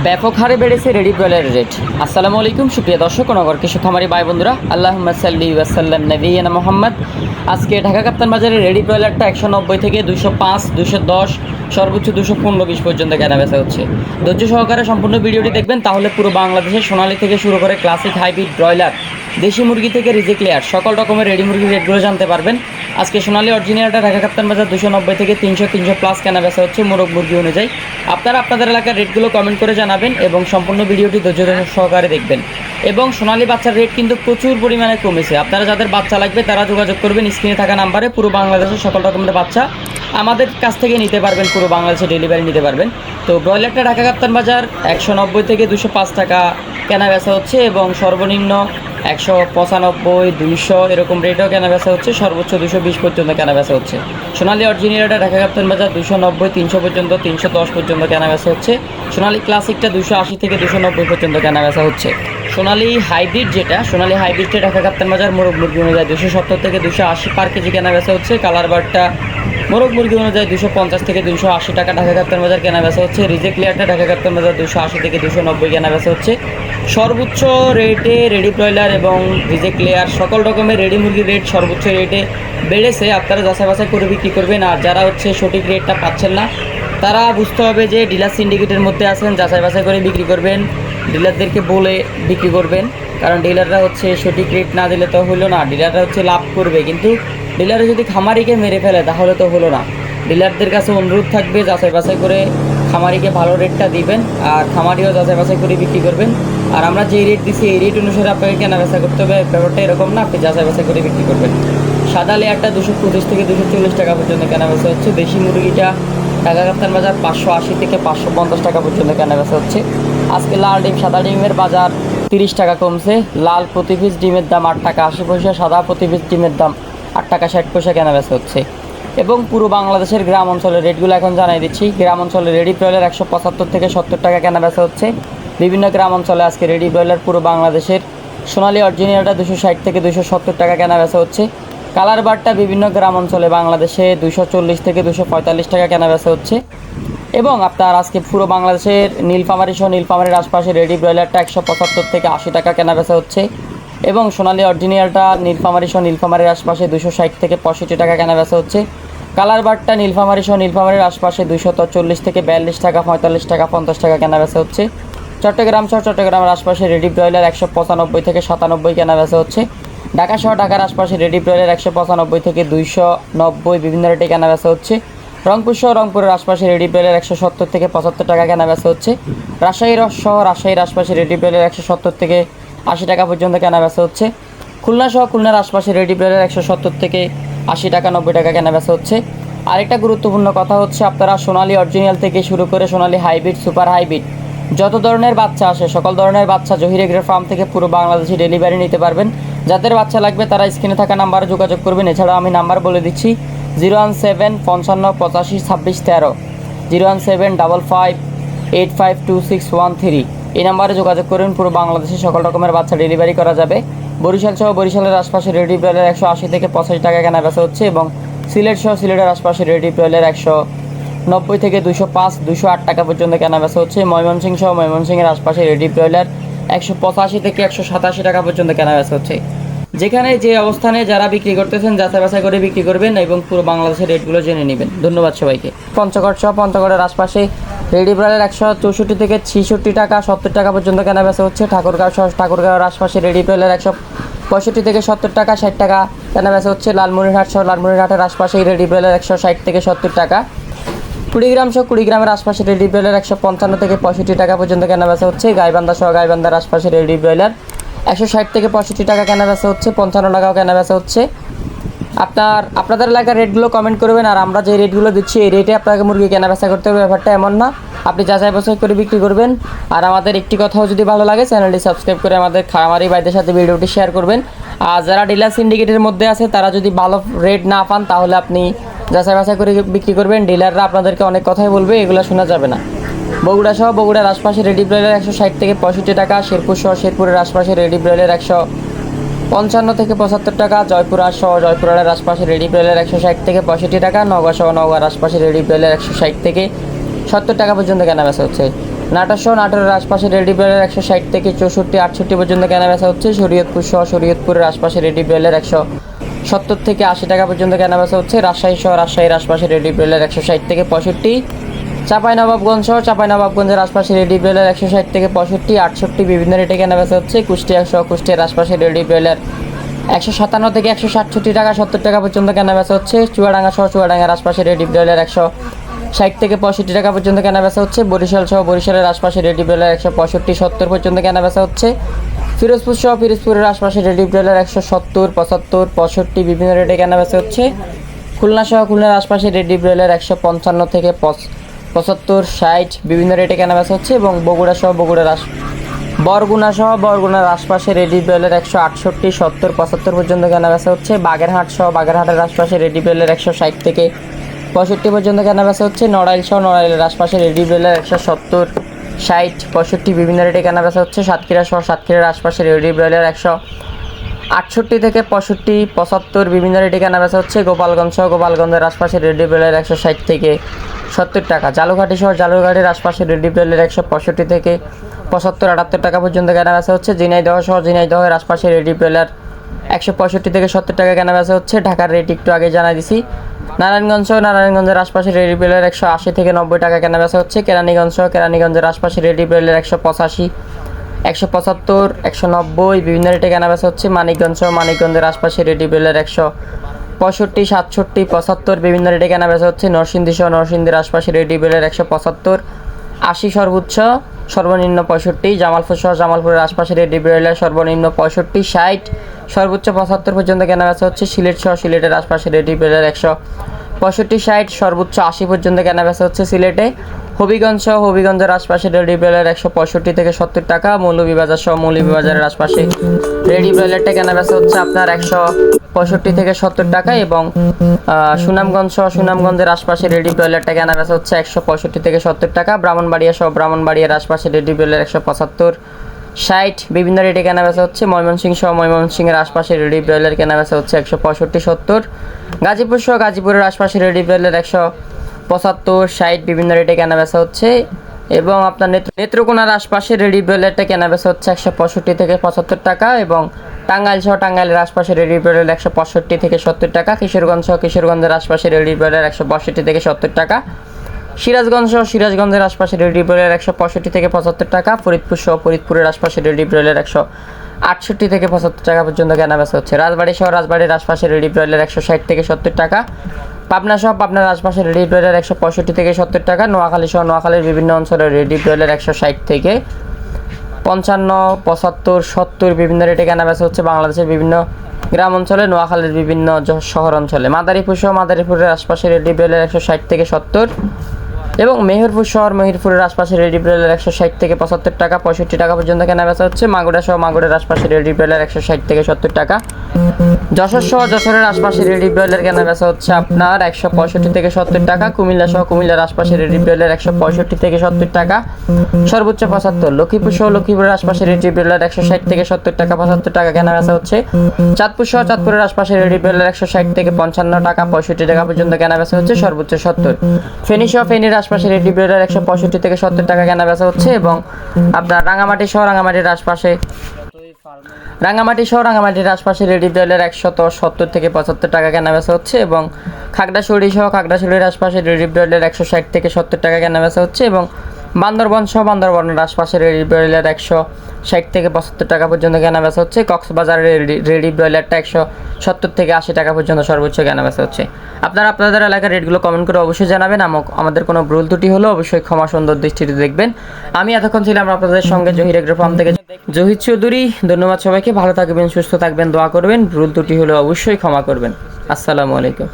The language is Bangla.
ব্যাপক হারে বেড়েছে রেডি ব্রয়লারের রেট। আসসালামু আলাইকুম, সুপ্রিয় দর্শক নগর কৃষক খামারি ভাই বন্ধুরা। আল্লাহ সাল্লি ওয়াসাল্লাম নবীনা মোহাম্মদ। আজকে ঢাকা কাপ্তান বাজারে রেডি ব্রয়লারটা একশো নব্বই থেকে দুশো পাঁচ দুশো দশ, সর্বোচ্চ দুশো পনেরো বিশ পর্যন্ত কেনা বেচা হচ্ছে। ধৈর্য সহকারে সম্পূর্ণ ভিডিওটি দেখবেন, তাহলে পুরো বাংলাদেশের সোনালী থেকে শুরু করে ক্লাসিক হাইব্রিড ব্রয়লার, দেশি মুরগি থেকে রিজেক লেয়ার, সকল রকমের রেডি মুরগির রেটগুলো জানতে পারবেন। আজকে সোনালী অরিজিনালটা ঢাকা কাপ্তান বাজার দুশো নব্বই থেকে তিনশো তিনশো প্লাস কেনা বেচা হচ্ছে মোরগ মুরগি অনুযায়ী। আপনারা আপনাদের এলাকার রেটগুলো কমেন্ট করে জানাবেন এবং সম্পূর্ণ ভিডিওটি ধৈর্য সহকারে দেখবেন। এবং সোনালী বাচ্চার রেট কিন্তু প্রচুর পরিমাণে কমেছে। আপনারা যাদের বাচ্চা লাগবে, তারা যোগাযোগ করবেন। স্ক্রিনে থাকা নাম্বারে পুরো বাংলাদেশের সকল রকমের বাচ্চা আমাদের কাছ থেকে নিতে পারবেন, পুরো বাংলাদেশে ডেলিভারি নিতে পারবেন। তো ব্রয়লারটা ঢাকা কাপ্তান বাজার একশো নব্বই থেকে দুশো পাঁচ টাকা কেনা বেচা হচ্ছে এবং সর্বনিম্ন একশো পঁচানব্বই, দুইশো, এরকম রেটও কেনা বেচা হচ্ছে। সর্বোচ্চ দুশো বিশ পর্যন্ত কেনা বেচা হচ্ছে। সোনালী অরিজিনালটা ঢাকা কাপ্তান বাজার দুশো নব্বই, তিনশো পর্যন্ত, তিনশো দশ পর্যন্ত কেনা বেচা হচ্ছে। সোনালী ক্লাসিকটা দুশো আশি থেকে দুশো নব্বই পর্যন্ত কেনা বেচা হচ্ছে। সোনালি হাইব্রিড যেটা, সোনালী হাইব্রিডটা ঢাকা কাপ্তান বাজার মোরগ মুরগি অনুযায়ী দুশো সত্তর থেকে দুশো আশি পার কেজি কেনা বেচা হচ্ছে। কালার বারটা মোরগ মুরগি অনুযায়ী দুশো পঞ্চাশ থেকে দুশো আশি টাকা ঢাকা কাপ্তান বাজার কেনা বেচা হচ্ছে। রিজেক্ট লেয়ারটা ঢাকা কাপ্তান বাজার দুশো আশি থেকে দুশো নব্বই কেনা বেচা হচ্ছে। সর্বোচ্চ রেটে রেডি ব্রয়লার এবং রিজেক্ট লেয়ার সকল রকমের রেডি মুরগির রেট সর্বোচ্চ রেটে বেড়েছে। আপনারা যাচাই বাছাই করে বিক্রি করবেন। আর যারা হচ্ছে সঠিক রেটটা পাচ্ছেন না, তারা বুঝতে হবে যে ডিলার সিন্ডিকেটের মধ্যে আছেন, যাচাই বাছাই করে বিক্রি করবেন। ডিলারদেরকে বলে বিক্রি করবেন। কারণ ডিলাররা হচ্ছে সঠিক রেট না দিলে তো হলো না। ডিলাররা হচ্ছে লাভ করবে। কিন্তু ডিলারে যদি খামারিকে মেরে ফেলে, তাহলে তো হলো না। ডিলারদের কাছে অনুরোধ থাকবে, যাচাই বাছাই করে খামারিকে ভালো রেটটা দিবেন, আর খামারিও যাচাই বাছাই করে বিক্রি করবেন। আর আমরা যে রেট দিচ্ছি এই রেট অনুসারে আপনাকে কেনা বেচা করতে হবে। ব্যাপারটা এরকম না, আপনি যাচাই বাছাই করে বিক্রি করবেন। সাদা লেয়ারটা দুশো পঁচিশ থেকে দুশো চল্লিশ টাকা পর্যন্ত কেনা বেচা হচ্ছে। দেশি মুরগিটা ঢাকা কাপ্তান বাজার পাঁচশো আশি থেকে পাঁচশো পঞ্চাশ টাকা পর্যন্ত কেনা বেচা হচ্ছে। আজকে লাল ডিম, সাদা ডিমের বাজার তিরিশ টাকা কমছে। লাল প্রতি পিস ডিমের দাম আট টাকা আশি পয়সা, সাদা প্রতি পিস ডিমের দাম আট টাকা, ষাট পয়সা কেনা বেচা হচ্ছে। এবং পুরো বাংলাদেশের গ্রাম অঞ্চলের রেটগুলো এখন জানাই দিচ্ছি। গ্রাম অঞ্চলে রেডি ব্রয়লার একশো পঁচাত্তর থেকে সত্তর টাকা কেনা বেচা হচ্ছে। বিভিন্ন গ্রাম অঞ্চলে আজকে রেডি ব্রয়লার পুরো বাংলাদেশের সোনালী অরিজিনালটা দুশো ষাট থেকে দুশো সত্তর টাকা কেনা বেচা হচ্ছে। কালার বারটা বিভিন্ন গ্রাম অঞ্চলে বাংলাদেশে দুশো চল্লিশ থেকে দুশো পঁয়তাল্লিশ টাকা কেনা বেচা হচ্ছে। এবং আপনার আজকে পুরো বাংলাদেশের নীলফামারি সহ নীলফামারির আশপাশে রেডি ব্রয়লারটা একশো পঁচাত্তর থেকে আশি টাকা কেনা বেচা হচ্ছে। এবং সোনালী অরিজিনালটা নীলফামারি সহ নীলফামারির আশপাশে দুশো ষাট থেকে পঁয়ষট্টি টাকা কেনা বেচা হচ্ছে। কালার বারটা নীলফামারি সহ নীলফামারির আশপাশে দুশো চল্লিশ থেকে বিয়াল্লিশ টাকা, পঁয়তাল্লিশ টাকা, পঞ্চাশ টাকা কেনা বেচা হচ্ছে। চট্টগ্রাম সহ চট্টগ্রামের আশপাশে রেডি ব্রয়লার একশো পঁচানব্বই থেকে সাতানব্বই কেনা বেচা হচ্ছে। ঢাকা সহ ঢাকার আশপাশে রেডি ব্রয়লার একশো পঁচানব্বই থেকে দুইশো নব্বই বিভিন্ন রেটে কেনা বেচা হচ্ছে। রংপুর সহ রংপুরের আশপাশে রেডি ব্রয়লার একশো সত্তর থেকে পঁচাত্তর টাকা কেনা বেচা হচ্ছে। রাজশাহীর সহ রাজশাহীর আশপাশে রেডি ব্রয়লার একশো সত্তর থেকে আশি টাকা পর্যন্ত কেনা বেচা হচ্ছে। খুলনা সহ খুলনার আশপাশে রেডি ব্রয়লার একশো সত্তর থেকে আশি টাকা, নব্বই টাকা কেনা বেচা হচ্ছে। আরেকটা গুরুত্বপূর্ণ কথা হচ্ছে, আপনারা সোনালী অরিজিনাল থেকে শুরু করে সোনালী হাইব্রিড সুপার হাইব্রিড যত ধরনের বাচ্চা আসে, সকল ধরনের বাচ্চা জহির এগ্রে ফার্ম থেকে পুরো বাংলাদেশে ডেলিভারি নিতে পারবেন। যাদের বাচ্চা লাগবে তারা স্ক্রিনে থাকা নাম্বারে যোগাযোগ করবেন। এছাড়াও আমি নাম্বার বলে দিচ্ছি জিরো ওয়ান সেভেন পঞ্চান্ন, পঁচাশি, ছাব্বিশ, তেরো zero one seven double five eight five two six one three এই নাম্বারে যোগাযোগ করুন, পুরো বাংলাদেশে সকল রকমের বাচ্চা ডেলিভারি করা যাবে। বরিশাল সহ বরিশালের আশপাশে রেডি ব্রয়লার একশো আশি থেকে পঁচাশি টাকা কেনা বেচা হচ্ছে এবং সিলেট সহ সিলেটের আশপাশে রেডি ব্রয়লার একশো নব্বই থেকে দুশো পাঁচ দুশো আট টাকা পর্যন্ত কেনা বেচা হচ্ছে। ময়মনসিংহ সহ ময়মনসিংহের আশপাশে রেডি ব্রয়লার একশো পঁচাশি থেকে একশো সাতাশি টাকা পর্যন্ত কেনা বেচা হচ্ছে। যেখানে যে অবস্থানে যারা বিক্রি করতেছেন যাচাই বাছাই করে বিক্রি করবেন এবং পুরো বাংলাদেশের রেটগুলো জেনে নেবেন। ধন্যবাদ সবাইকে। পঞ্চগড় সহ পঞ্চগড়ের আশপাশে রেডি ব্রয়লার একশো চৌষট্টি থেকে ছিষট্টি টাকা, সত্তর টাকা পর্যন্ত কেনা বেচা হচ্ছে। ঠাকুরগাঁও সহ ঠাকুরগাঁওয়ের আশপাশে রেডি ব্রয়লার একশো পঁয়ষট্টি থেকে সত্তর টাকা, ষাট টাকা কেনা বেচা হচ্ছে। লালমনিরহাট সহ লালমনিরহাটের আশপাশে রেডি ব্রয়লার একশো ষাট থেকে সত্তর টাকা। কুড়িগ্রাম সহ কুড়িগ্রামের আশপাশে রেডি ব্রয়লার একশো পঞ্চান্ন থেকে পঁয়ষট্টি টাকা পর্যন্ত কেনা বেচা হচ্ছে। গাইবান্ধা সহ গাইবান্ধার আশপাশে রেডি ব্রয়লার একশো ষাট থেকে পঁয়ষট্টি টাকা কেনা বেচা হচ্ছে। পঞ্চান্ন টাকাও কেনা বেচা হচ্ছে। আপনার, আপনাদের এলাকার রেটগুলো কমেন্ট করবেন আর আমরা যে রেটগুলো দিচ্ছি, এই রেটে আপনাকে মুরগি কেনা বেচা করতে হবে, ব্যাপারটা এমন না। আপনি যাচাই বাছাই করে বিক্রি করবেন। আর আমাদের একটি কথাও যদি ভালো লাগে চ্যানেলটি সাবস্ক্রাইব করে আমাদের খামারি ভাইদের সাথে ভিডিওটি শেয়ার করবেন। আর যারা ডিলার সিন্ডিকেটের মধ্যে আছে, তারা যদি ভালো রেট না পান, তাহলে আপনি যাচাই বাছাই করে বিক্রি করবেন। ডিলাররা আপনাদেরকে অনেক কথাই বলবে, এগুলো শোনা যাবে না। বগুড়া সহ বগুড়ার আশপাশে রেডি ব্রয়লার একশো ষাট থেকে পঁয়ষট্টি টাকা শেরপুর সহ শেরপুরের আশপাশে রেডি ব্রয়লার একশো পঞ্চান্ন থেকে পঁচাত্তর টাকা, জয়পুরা সহ জয়পুরের আশপাশে রেডি ব্রয়লার একশো ষাট থেকে পঁয়ষট্টি টাকা, নওগাঁ সহ নওগাঁর আশপাশে রেডি ব্রয়লার একশো ষাট থেকে সত্তর টাকা পর্যন্ত কেনা বেচা হচ্ছে। নাটোর সহ নাটোরের আশপাশে রেডি ব্রয়লার একশো ষাট থেকে চৌষট্টি, আটষট্টি পর্যন্ত কেনা বেচা হচ্ছে। শরীয়তপুর সহ শরীয়তপুরের আশপাশে রেডি ব্রয়লার একশো সত্তর থেকে আশি টাকা পর্যন্ত কেনা বেচা হচ্ছে। রাজশাহী সহ রাজশাহীর আশপাশে রেডি ব্রয়লার একশো ষাট থেকে পঁয়ষট্টি। চাপাই নবাবগঞ্জ সহ চাপাই নবাবগঞ্জের আশপাশে রেডি ব্রয়লার একশো ষাট থেকে পঁয়ষট্টি, আটষট্টি বিভিন্ন রেটে কেনা বেচা হচ্ছে। কুষ্টিয়া সহ কুষ্টিয়ার আশপাশে রেডি ব্রয়লার একশো সাতান্ন থেকে একশো সাতষট্টি টাকা, সত্তর টাকা পর্যন্ত কেনা বেচা হচ্ছে। চুয়াডাঙ্গা সহ চুয়াডাঙ্গার আশপাশে রেডি ব্রয়লার একশো ষাট থেকে পঁয়ষট্টি টাকা পর্যন্ত কেনা বেচা হচ্ছে। বরিশাল সহ বরিশালের আশপাশে রেডি ব্রয়লার একশো পঁয়ষট্টি, সত্তর পর্যন্ত কেনা বেচা হচ্ছে। ফিরোজপুর সহ ফিরোজপুরের আশপাশে রেডি ব্রয়লার একশো সত্তর, পঁচাত্তর, পঁয়ষট্টি বিভিন্ন রেটে কেনা বেচা হচ্ছে। খুলনা সহ খুলনার আশপাশে রেডি ব্রয়লার একশো পঞ্চান্ন থেকে পঁচ- পঁচাত্তর, ষাট, বিভিন্ন রেটে কেনা বেচা হচ্ছে এবং বগুড়া সহ বগুড়ার আশ বরগুনা সহ বরগুনার আশপাশে রেডি ব্রয়লার একশো আটষট্টি, সত্তর, পঁচাত্তর পর্যন্ত কেনা বেচা হচ্ছে। বাগেরহাট সহ বাগেরহাটের আশপাশে রেডি ব্রয়লার একশো ষাট থেকে পঁয়ষট্টি পর্যন্ত কেনা বেচা হচ্ছে। নড়াইল সহ নড়াইলের আশপাশে রেডি ব্রয়লার একশো সত্তর, ষাট, পঁয়ষট্টি বিভিন্ন রেটে কেনা বেচা হচ্ছে। সাতক্ষীরা সহ সাতক্ষীরার আশপাশে রেডি ব্রয়লার একশো আটষট্টি থেকে পঁয়ষট্টি, পঁচাত্তর, বিভিন্ন রেটে কেনা বেচা হচ্ছে গোপালগঞ্জ সহ গোপালগঞ্জের আশপাশে রেডি ব্রয়লার একশো ষাট থেকে সত্তর টাকা। জালুঘাটি সহ জালুঘাটির আশপাশে রেডি ব্রয়লার একশো পঁয়ষট্টি থেকে পঁচাত্তর, আটাত্তর টাকা পর্যন্ত কেনা বেচা হচ্ছে। ঝিনাইদহ সহ ঝিনাইদহের আশপাশে রেডি ব্রয়লার একশো পঁয়ষট্টি থেকে সত্তর টাকা কেনা বেচা হচ্ছে। ঢাকার রেট একটু আগে জানাই দিছি। নারায়ণগঞ্জ সহ নারায়ণগঞ্জের আশপাশে রেডি ব্রয়লার একশো আশি থেকে নব্বই টাকা কেনা বেচা হচ্ছে। কেরানীগঞ্জ সহ কেরানীগঞ্জের আশপাশে রেডি ব্রয়লার একশো পঁচাশি একশো পঁচাত্তর, একশো নব্বই, বিভিন্ন রেটে কেনা বেচা হচ্ছে। মানিকগঞ্জ সহ মানিকগঞ্জের আশপাশে রেডি ব্রয়লার একশো পঁয়ষট্টি, সাতষট্টি, পঁচাত্তর, বিভিন্ন রেটে কেনা বেচা হচ্ছে। নরসিংদী সহ নরসিংদীর আশপাশে রেডি ব্রয়লার একশো পঁচাত্তর, আশি সর্বোচ্চ সর্বনিম্ন পঁয়ষট্টি, জামালপুর সহ জামালপুরের আশপাশে রেডি ব্রয়লার সর্বনিম্ন পঁয়ষট্টি, ষাট, সর্বোচ্চ পঁচাত্তর পর্যন্ত কেনা বেচা হচ্ছে। সিলেট সহ সিলেটের আশপাশে রেডি ব্রয়লার একশো পঁয়ষট্টি, ষাট, সর্বোচ্চ আশি পর্যন্ত কেনা বেচা হচ্ছে সিলেটে। হবিগঞ্জ সহ হবিগঞ্জের আশপাশে রেডি ব্রয়লার একশো পঁয়ষট্টি থেকে সত্তর টাকা মৌলভীবাজার সহ মৌলভীবাজারের আশপাশে রেডি ব্রয়লারটা কেনা বেচা হচ্ছে আপনার একশো পঁয়ষট্টি থেকে সত্তর টাকা এবং সুনামগঞ্জ সহ সুনামগঞ্জের আশপাশে রেডি ব্রয়লারটা কেনা বেচা হচ্ছে একশো পঁয়ষট্টি থেকে সত্তর টাকা, ব্রাহ্মণবাড়িয়া সহ ব্রাহ্মণবাড়িয়ার আশপাশে রেডি ব্রয়লার একশো পঁচাত্তর ষাট, বিভিন্ন রেটে কেনা বেচা হচ্ছে। ময়মনসিংহ সহ ময়মনসিংহের আশপাশে রেডি ব্রয়লার কেনা বেচা হচ্ছে একশো পঁয়ষট্টি, সত্তর। গাজীপুর সহ গাজীপুরের আশপাশে রেডি ব্রয়লার একশো পঁচাত্তর, ষাট, বিভিন্ন রেটে কেনা বেচা হচ্ছে। এবং আপনার নেত্র- নেত্রকোনার আশপাশে রেডি ব্রয়লারটা কেনা বেচা হচ্ছে একশো পঁয়ষট্টি থেকে পঁচাত্তর টাকা এবং টাঙ্গাইল সহ টাঙ্গাইলের আশপাশে রেডি ব্রয়লার একশো পঁয়ষট্টি থেকে সত্তর টাকা। কিশোরগঞ্জ সহ কিশোরগঞ্জের আশপাশে রেডি ব্রয়লার একশো পঁয়ষট্টি থেকে সত্তর টাকা। সিরাজগঞ্জ সহ সিরাজগঞ্জের আশপাশে রেডি ব্রয়লার একশো পঁয়ষট্টি থেকে পঁচাত্তর টাকা, ফরিদপুর সহ ফরিদপুরের আশপাশে রেডি ব্রয়লার একশো আটষট্টি থেকে পঁচাত্তর টাকা পর্যন্ত কেনা বেচা হচ্ছে। রাজবাড়ি সহ রাজবাড়ির আশপাশে রেডি ব্রয়লার একশো ষাট থেকে সত্তর টাকা, পাবনা সহ পাবনার আশপাশে রেডি ব্রয়লার একশো পঁয়ষট্টি থেকে সত্তর টাকা, নোয়াখালী সহ নোয়াখালীর বিভিন্ন অঞ্চলে রেডি ব্রয়লার একশো ষাট থেকে পঞ্চান্ন, পঁচাত্তর, সত্তর বিভিন্ন রেটে কেনা বেচা হচ্ছে বাংলাদেশের বিভিন্ন গ্রাম অঞ্চলে, নোয়াখালীর বিভিন্ন শহর অঞ্চলে। মাদারীপুর সহ মাদারীপুরের আশপাশে রেডি ব্রয়লার একশো ষাট থেকে সত্তর এবং মেহেরপুর শহর, মেহেরপুরের আশপাশে রেডি ব্রয়লার একশো ষাট থেকে পঁচাত্তর টাকা, পঁয়ষট্টি টাকা পর্যন্ত কেনা বেচা হচ্ছে। মাগুরা সহ মাগুরের আশপাশে রেডি ব্রয়লার একশো ষাট থেকে সত্তর টাকা। যশোর সহ যশোরের আশপাশে রেডি ব্রয়লার কেনা বেচা হচ্ছে আপনার একশো পঁয়ষট্টি থেকে সত্তর টাকা কুমিল্লা সহ কুমিল্লার আশপাশে রেডি ব্রয়লার একশো পঁয়ষট্টি থেকে সত্তর টাকা, সর্বোচ্চ পঁচাত্তর। লক্ষ্মীপুর সহ লক্ষ্মীপুরের আশপাশে রেডি ব্রয়লার একশো ষাট থেকে সত্তর টাকা, পঁচাত্তর টাকা কেনা বেচা হচ্ছে। চাঁদপুর সহ চাঁদপুরের আশপাশে রেডি ব্রয়লার একশো ষাট থেকে পঞ্চান্ন টাকা, পঁয়ষট্টি টাকা পর্যন্ত কেনা বেচা হচ্ছে, সর্বোচ্চ সত্তর। ফেনী সহ ফেনীর আশপাশে রেডি ব্রয়লার একশো পঁয়ষট্টি থেকে সত্তর টাকা কেনা বেচা হচ্ছে এবং আপনার রাঙামাটি সহ রাঙামাটির আশপাশে রাঙামাটি সহ রাঙামাটির আশপাশে রেডি ব্রয়লার একশত সত্তর থেকে পঁচাত্তর টাকা কেনা বেচা হচ্ছে এবং খাগড়াছড়ি সহ খাগড়াছড়ির আশপাশে রেডি ব্রয়লার একশো ষাট থেকে সত্তর টাকা কেনা বেচা হচ্ছে এবং বান্দরবন সহ বান্দরবনের আশপাশে রেডি ব্রয়লার একশো ষাট থেকে পঁচাত্তর টাকা পর্যন্ত কেনা বেচা হচ্ছে। কক্সবাজারের রেডি ব্রয়লারটা একশো সত্তর থেকে আশি টাকা পর্যন্ত সর্বোচ্চ কেনা বেচা হচ্ছে। আপনারা আপনাদের এলাকার রেটগুলো কমেন্ট করে অবশ্যই জানাবেন। আমাদের কোনো ভুল ত্রুটি হলে অবশ্যই ক্ষমা সুন্দর দৃষ্টিতে দেখবেন। আমি এতক্ষণ ছিলাম আপনাদের সঙ্গে জহির এগ্রো ফার্ম থেকে। জহির চৌধুরী, ধন্যবাদ সবাইকে। ভালো থাকবেন, সুস্থ থাকবেন, দোয়া করবেন। ভুল ত্রুটি হলে অবশ্যই ক্ষমা করবেন। আসসালামু আলাইকুম।